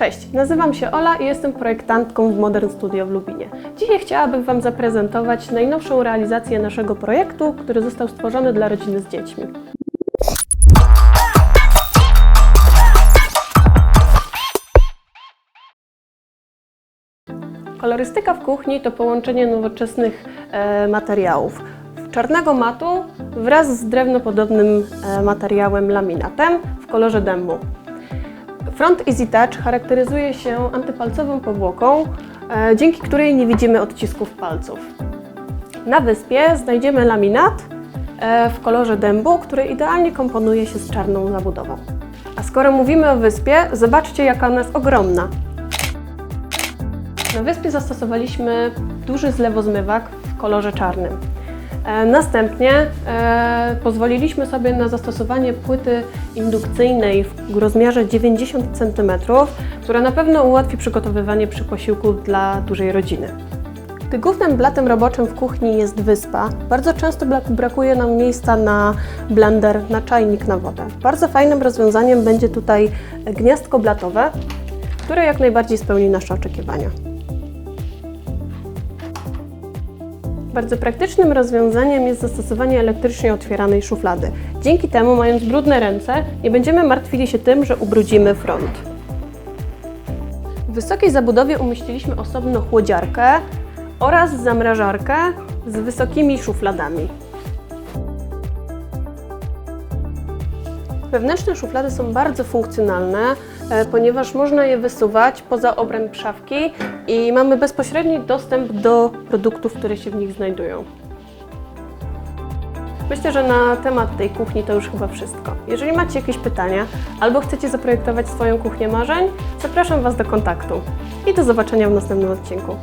Cześć, nazywam się Ola i jestem projektantką w Modern Studio w Lubinie. Dzisiaj chciałabym Wam zaprezentować najnowszą realizację naszego projektu, który został stworzony dla rodziny z dziećmi. Kolorystyka w kuchni to połączenie nowoczesnych e, materiałów. Czarnego matu wraz z drewnopodobnym e, materiałem laminatem w kolorze dębu. Front Easy Touch charakteryzuje się antypalcową powłoką, e, dzięki której nie widzimy odcisków palców. Na wyspie znajdziemy laminat e, w kolorze dębu, który idealnie komponuje się z czarną zabudową. A skoro mówimy o wyspie, zobaczcie jaka ona jest ogromna. Na wyspie zastosowaliśmy duży zlewozmywak w kolorze czarnym. E, Następnie e, pozwoliliśmy sobie na zastosowanie płyty indukcyjnej w rozmiarze 90 cm, która na pewno ułatwi przygotowywanie przy posiłku dla dużej rodziny. Gdy głównym blatem roboczym w kuchni jest wyspa, bardzo często brak- brakuje nam miejsca na blender, na czajnik, na wodę. Bardzo fajnym rozwiązaniem będzie tutaj gniazdko blatowe, które jak najbardziej spełni nasze oczekiwania. Bardzo praktycznym rozwiązaniem jest zastosowanie elektrycznie otwieranej szuflady. Dzięki temu, mając brudne ręce, nie będziemy martwili się tym, że ubrudzimy front. W wysokiej zabudowie umieściliśmy osobno chłodziarkę oraz zamrażarkę z wysokimi szufladami. Wewnętrzne szuflady są bardzo funkcjonalne, e, ponieważ można je wysuwać poza obręb szafki i mamy bezpośredni dostęp do produktów, które się w nich znajdują. Myślę, że na temat tej kuchni to już chyba wszystko. Jeżeli macie jakieś pytania albo chcecie zaprojektować swoją kuchnię marzeń, zapraszam Was do kontaktu i do zobaczenia w następnym odcinku.